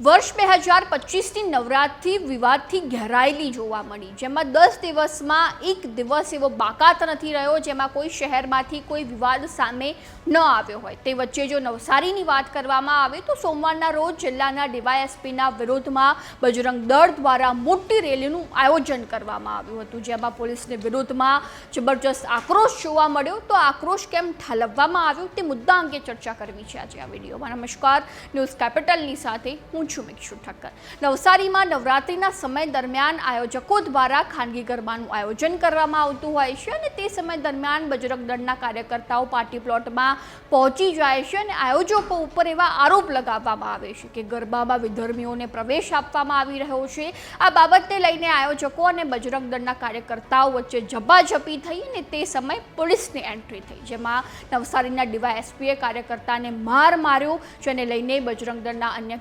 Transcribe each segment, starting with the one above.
વર્ષ બે હજાર પચીસની નવરાત્રિ વિવાદથી ઘેરાયેલી જોવા મળી. જેમાં દસ દિવસમાં એક દિવસ એવો બાકાત નથી રહ્યો, જેમાં કોઈ શહેરમાંથી કોઈ વિવાદ સામે ન આવ્યો હોય. તે વચ્ચે જો નવસારીની વાત કરવામાં આવે તો સોમવારના રોજ જિલ્લાના ડીવાયએસપીના વિરોધમાં બજરંગ દળ દ્વારા મોટી રેલીનું આયોજન કરવામાં આવ્યું હતું. જેમાં પોલીસની વિરોધમાં જબરજસ્ત આક્રોશ જોવા મળ્યો. તો આક્રોશ કેમ ઠાલવવામાં આવ્યો તે મુદ્દા અંગે ચર્ચા કરવી છે આજે આ વિડીયોમાં. નમસ્કાર. ન્યૂઝ કેપિટલની સાથે હું છું મિક્ષુ ઠક્કર. નવસારીમાં નવરાત્રિના સમય દરમિયાન આયોજકો દ્વારા ખાનગી ગરબાનું આયોજન કરવામાં આવતું હોય છે અને તે સમય દરમિયાન બજરંગ દળના કાર્યકર્તાઓ પાર્ટી પ્લોટમાં પહોંચી જાય છે અને આયોજકો ઉપર એવા આરોપ લગાવવામાં આવે છે કે ગરબામાં વિધર્મીઓને પ્રવેશ આપવામાં આવી રહ્યો છે. આ બાબતને લઈને આયોજકો અને બજરંગ દળના કાર્યકર્તાઓ વચ્ચે ઝપાઝપી થઈ અને તે સમયે પોલીસની એન્ટ્રી થઈ. જેમાં નવસારીના ડીવાયએસપીએ કાર્યકર્તાને માર માર્યો, જેને લઈને બજરંગ દળના અન્ય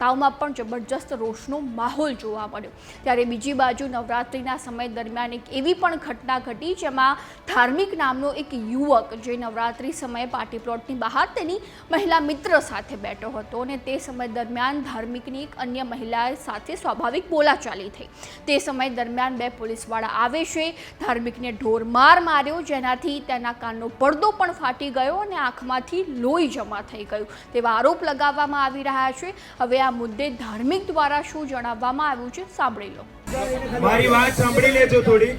કાર્યકર્તાઓમાં પણ જબરજસ્ત રોષનો માહોલ જોવા મળ્યો. ત્યારે બીજી બાજુ નવરાત્રિના સમય દરમિયાન એક એવી પણ ઘટના ઘટી જેમાં ધાર્મિક નામનો એક યુવક જે નવરાત્રિ સમયે પાર્ટી પ્લોટની બહાર તેની મહિલા મિત્ર સાથે બેઠો હતો અને તે સમય દરમિયાન ધાર્મિકની એક અન્ય મહિલા સાથે સ્વાભાવિક બોલાચાલી થઈ. તે સમય દરમિયાન બે પોલીસવાળા આવે છે, ધાર્મિકને ઢોરમાર માર્યો, જેનાથી તેના કાનનો પડદો પણ ફાટી ગયો અને આંખમાંથી લોહી જમા થઈ ગયું. તેવા આરોપ લગાવવામાં આવી રહ્યા છે. હવે આ મુદ્દે ધાર્મિક દ્વારા શું જણાવવામાં આવ્યું છે, સાંભળી લો. મારી વાત સાંભળી લેજો થોડી.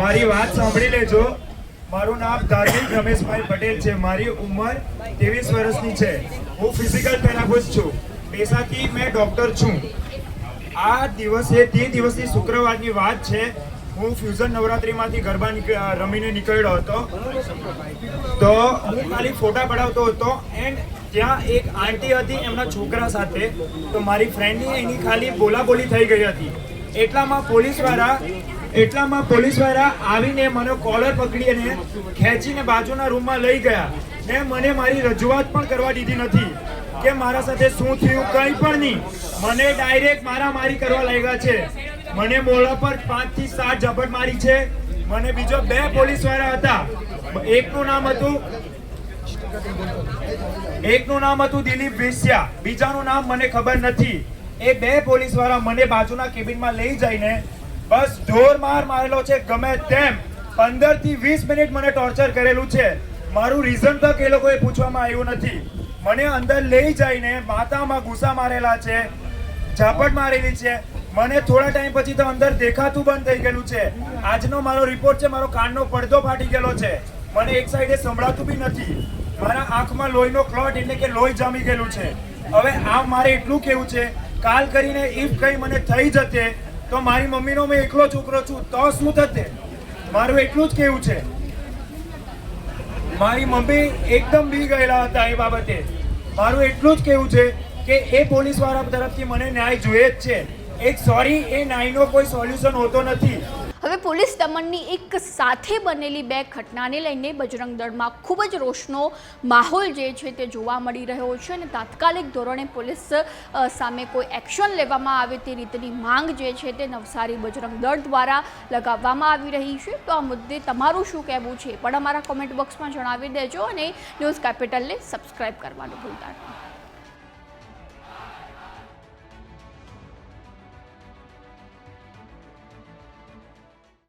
મારી વાત સાંભળી લેજો. મારું નામ ધાર્મિક રમેશભાઈ પટેલ છે. મારી ઉંમર ત્રેવીસ વર્ષની છે. હું ફિઝિકલ થેરાપિસ્ટ છું. પેશાથી મેં ડોક્ટર છું. આ દિવસે તે દિવસની શુક્રવારની વાત છે. હું ફ્યુઝન નવરાત્રીમાંથી ગરબા રમીને નીકળ્યો હતો. તો હું ખાલી ફોટા પડાવતો હતો એન્ડ ત્યાં એક આંટી હતી એમના છોકરા સાથે. તો મારી ફ્રેન્ડની એની ખાલી બોલાબોલી થઈ ગઈ હતી. એટલામાં પોલીસવાળા એટલામાં પોલીસવાળા આવીને મને કોલર પકડીને ખેંચીને બાજુના રૂમમાં લઈ ગયા. ને મને મારી રજૂઆત પણ કરવા દીધી નથી કે મારા સાથે શું થયું કંઈ પણ નહીં. મને ડાયરેક્ટ મારા મારી કરવા લાગ્યા છે. મને મોઢા પર પાંચથી સાત ઝપટ મારી છે. મને બીજો બે પોલીસવાળા હતા. એકનું નામ હતું એકનું નામ હતું દિલીપ વિશ્યા, બીજાનું નામ મને ખબર નથી. એ બે પોલીસવાળા મને બાજુના કેબિનમાં લઈ જઈને બસ ઢોર માર મારેલો છે, ગમે તેમ. પંદરથી વીસ મિનિટ મને ટોર્ચર કરેલું છે. મારું રીઝન તક એ લોકોએ પૂછવામાં આવ્યું નથી. મને અંદર લઈ જઈને માથામાં ગુસ્સા મારેલા છે, ઝાપટ મારેલી છે. મને થોડા ટાઈમ પછી તો અંદર દેખાતું બંધ થઈ ગયેલું છે. આજનો મારો રિપોર્ટ છે, મારો કાનનો પડદો ફાટી ગયેલો છે. મને એક સાઈડે સંભળાતું બી નથી. મારા આંખમાં લોહીનો ક્લોટ એટલે કે લોહી જામી ગયેલું છે. હવે આ મારે એટલું કેવું છે, કાલ કરીને ઇફ કંઈ મને થઈ જતે, તો મારી મમ્મીનો મેં એકલો છોકરો છું, તો શું થતે? મારું એટલું જ કેવું છે. મારી મમ્મી એકદમ બી ગયેલા હતા એ બાબતે. મારું એટલું જ કેવું છે કે એ પોલીસવાળા તરફથી મને ન્યાય જોઈએ જ છે. એક સોરી એ ન્યાયનો કોઈ સોલ્યુશન હોતો નથી. હવે પોલીસ દમનની એક સાથે બનેલી બે ઘટનાને લઈને બજરંગ દળમાં ખૂબ જ રોષનો માહોલ જે છે તે જોવા મળી રહ્યો છે અને તાત્કાલિક ધોરણે પોલીસ સામે કોઈ એક્શન લેવામાં આવે તે રીતની માંગ જે છે તે નવસારી બજરંગ દળ દ્વારા લગાવવામાં આવી રહી છે. તો આ મુદ્દે તમારું શું કહેવું છે પણ અમારા કોમેન્ટ બોક્સમાં જણાવી દેજો અને ન્યૂઝ કેપિટલને સબસ્ક્રાઇબ કરવાનું ભૂલતા નહીં.